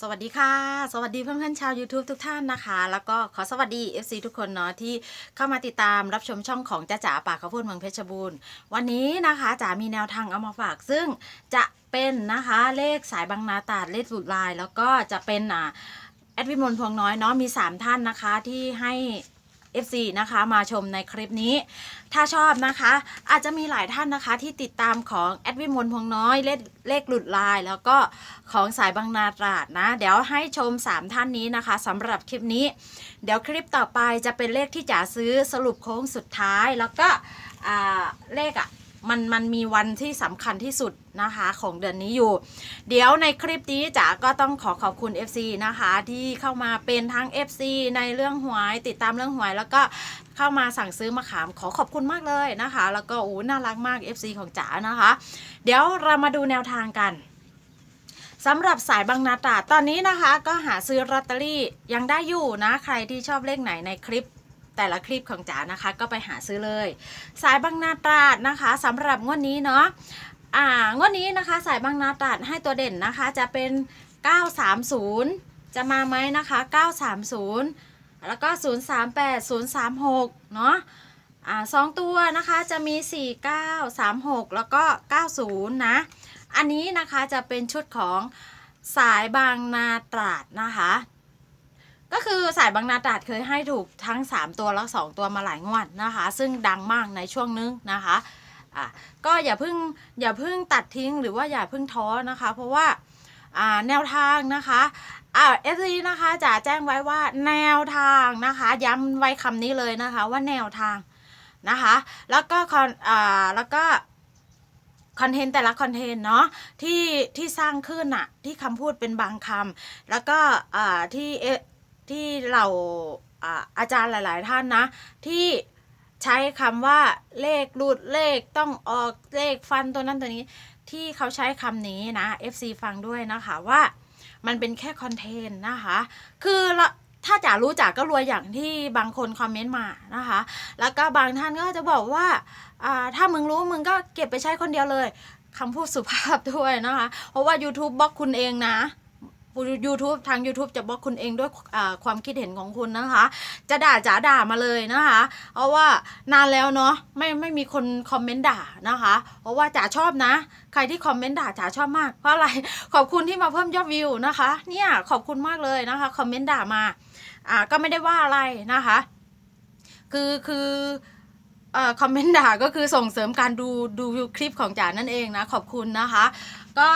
สวัสดีค่ะ สวัสดีเพื่อนๆชาว YouTube ทุกท่านนะคะ แล้วก็ขอสวัสดี FC ทุกคนเนาะที่เข้ามาติดตามรับชมช่องของจ้าจ๋าปากข้าวโพดเมืองเพชรบูรณ์ วันนี้นะคะจ๋ามีแนวทางเอามาฝาก ซึ่งจะเป็นนะคะเลขสายบางนาตาดเลขสุดลาย แล้วก็จะเป็นอ่าแอดวิมลพวงน้อยเนาะมี 3 ท่านนะคะที่ให้ FC นะคะมาชมในคลิปนี้ ถ้าชอบนะคะ อาจจะมีหลายท่านนะคะที่ติดตามของแอดวิมลพงน้อยเลขเลขหลุดลาย แล้วก็ของสายบางนาตราดนะ เดี๋ยวให้ชม 3 ท่านนี้นะคะสำหรับคลิปนี้ เดี๋ยวคลิปต่อไปจะเป็นเลขที่จ๋าซื้อสรุปโค้งสุดท้ายแล้วก็เลขอะ่ะ มันมันมีวันที่สำคัญที่สุดนะคะของเดือนนี้อยู่ เดี๋ยวในคลิปนี้จ๋าก็ต้องขอขอบคุณ FC นะคะที่เข้ามาเป็นทั้ง FC ในเรื่องหวย ติดตามเรื่องหวย แล้วก็เข้ามาสั่งซื้อมะขามขอขอบคุณมากเลยนะคะ แล้วก็โอ้น่ารักมาก FC ของจ๋านะคะ เดี๋ยวเรามาดูแนวทางกันสำหรับสายบางนาตราตอนนี้นะคะ ก็หาซื้อลอตเตอรี่ยังได้อยู่นะ ใครที่ชอบเลขไหนในคลิป แต่ละคลิปของจ๋านะคะ ก็ไปหาซื้อเลย สายบางนาตราดนะคะสำหรับงวดนี้เนาะอ่างวดนี้นะคะ สายบางนาตราดให้ตัวเด่นนะคะ จะเป็น 930 จะมาไหมนะคะ 930 แล้วก็ 038 036 เนาะอ่าสองตัวนะคะจะมี 49 36 แล้วก็ 90 นะ อันนี้นะคะจะเป็นชุดของสายบางนาตราดนะคะ ก็คือสายบางนาตราดเคยให้ถูกทั้ง 3 ตัวแล้ว2ตัวมาหลายงวดนะคะ ซึ่งดังมากในช่วงนึงนะคะอะก็อย่าเพิ่งอย่าเพิ่งตัดทิ้งหรือว่าอย่าเพิ่งท้อนะคะ เพราะว่าอ่าแนวทางนะคะอ่าเอฟซีนะคะจะแจ้งไว้ว่าแนวทางนะคะ ย้ำไว้คำนี้เลยนะคะว่าแนวทางนะคะ แล้วก็คอนอ่าแล้วก็คอนเทนต์แต่ละคอนเทนต์เนาะที่ที่สร้างขึ้นอะที่คำพูดเป็นบางคำแล้วก็ที่ ที่เราอาจารย์หลาย ๆ ท่านนะ ที่ใช้คำว่าเลขหลุดเลขต้องออกเลขฟันตัวนั้นตัวนี้ ที่เขาใช้คำนี้นะ FC ฟังด้วยนะคะว่ามันเป็นแค่คอนเทนต์นะคะ คือละถ้าจ๋ารู้จ๋าก็รวยอย่างที่บางคนคอมเมนต์มานะคะ แล้วก็บางท่านก็จะบอกว่าอ่าถ้ามึงรู้มึงก็เก็บไปใช้คนเดียวเลยคำพูดสุภาพด้วยนะคะ เพราะว่า YouTube บล็อกคุณเองนะ YouTube ทาง YouTube จะบล็อกคุณเองด้วยความคิดเห็นของคุณนะคะ จะด่าจ๋าด่ามาเลยนะคะ เพราะว่านานแล้วเนาะไม่ไม่มีคนคอมเมนต์ด่านะคะ เพราะว่าจ๋าชอบนะ ใครที่คอมเมนต์ด่าจ๋าชอบมาก เพราะอะไรขอบคุณที่มาเพิ่มยอดวิวนะคะ เนี่ยขอบคุณมากเลยนะคะคอมเมนต์ด่ามาอ่าก็ไม่ได้ว่าอะไรนะคะ คือคือคอมเมนต์ด่าก็คือส่งเสริมการดูดูคลิปของจ๋านั่นเองนะ ขอบคุณนะคะ ก็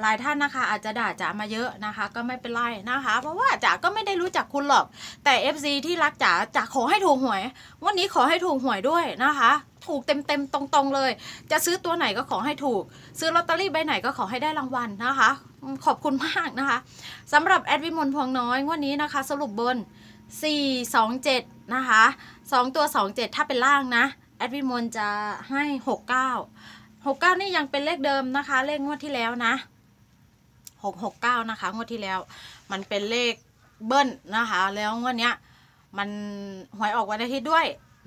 หลายท่านนะคะอาจจะด่าจ๋ามาเยอะนะคะ ก็ไม่เป็นไรนะคะ เพราะว่าจ๋าก็ไม่ได้รู้จักคุณหรอก แต่ FC ที่รักจ๋าจ๋าขอให้ถูกหวย วันนี้ขอให้ถูกหวยด้วยนะคะ ถูกเต็มๆตรงๆเลย จะซื้อตัวไหนก็ขอให้ถูก ซื้อลอตเตอรี่ใบไหนก็ขอให้ได้รางวัลนะคะ ขอบคุณมากนะคะสำหรับแอดวิมลพวงน้อยวันนี้นะคะ สรุปบน 4 2 7 นะคะ 2 ตัว 2 7 ถ้าเป็นล่างนะแอดวิมลจะให้ 69 69นี่ยังเป็นเลขเดิมนะคะ เลขงวดที่แล้วนะ669นะคะ งวดที่แล้ว มันเป็นเลขเบิ้ลนะคะ แล้วงวดเนี้ย มันหวยออกวันอาทิตย์ด้วย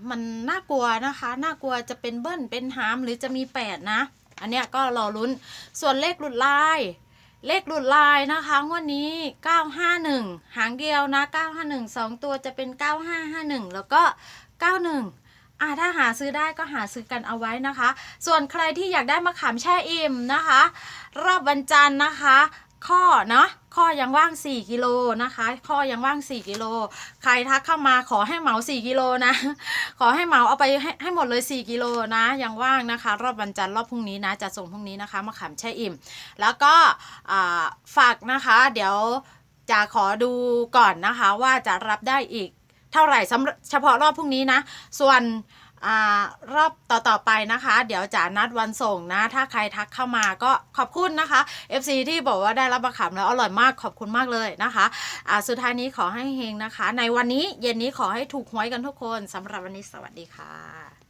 มันน่ากลัวนะคะน่ากลัวจะเป็นเบิ้ลเป็นหามหรือจะมีแปดนะ อันเนี้ยก็รอลุ้นส่วนเลขหลุดลายเลขหลุดลายนะคะงวดนี้ 951 หางเดียวนะ 951 2 ตัวจะเป็น 9551 แล้วก็ 91 อ่าถ้าหาซื้อได้ก็หาซื้อกันเอาไว้นะคะ ส่วนใครที่อยากได้มะขามแช่อิ่มนะคะ รอบวันจันทร์นะคะ ข้อเนาะข้อยังว่าง 4 กิโลนะคะ ข้อยังว่าง 4 กิโล ใครทักเข้ามาขอให้เหมา 4 กิโลนะ ขอให้เหมาเอาไปให้ให้หมดเลย 4 กิโลนะยังว่างนะคะ รอบวันจันทร์รอบพรุ่งนี้นะจะส่งพรุ่งนี้นะคะมะขามแช่อิ่ม แล้วก็ฝากนะคะ เดี๋ยวจะขอดูก่อนนะคะว่าจะรับได้อีก เท่าไหร่สำหรับเฉพาะรอบพรุ่งนี้นะ ส่วนอรอบต่อๆไปนะคะ เดี๋ยวจะนัดวันส่งนะ ถ้าใครทักเข้ามาก็ขอบคุณนะคะ FC ที่บอกว่าได้รับมะขามแล้วอร่อยมากขอบคุณมากเลยนะคะอ่าสุดท้ายนี้ขอให้เฮงนะคะ ในวันนี้เย็นนี้ขอให้ถูกหวยกันทุกคนสำหรับวันนี้สวัสดีค่ะ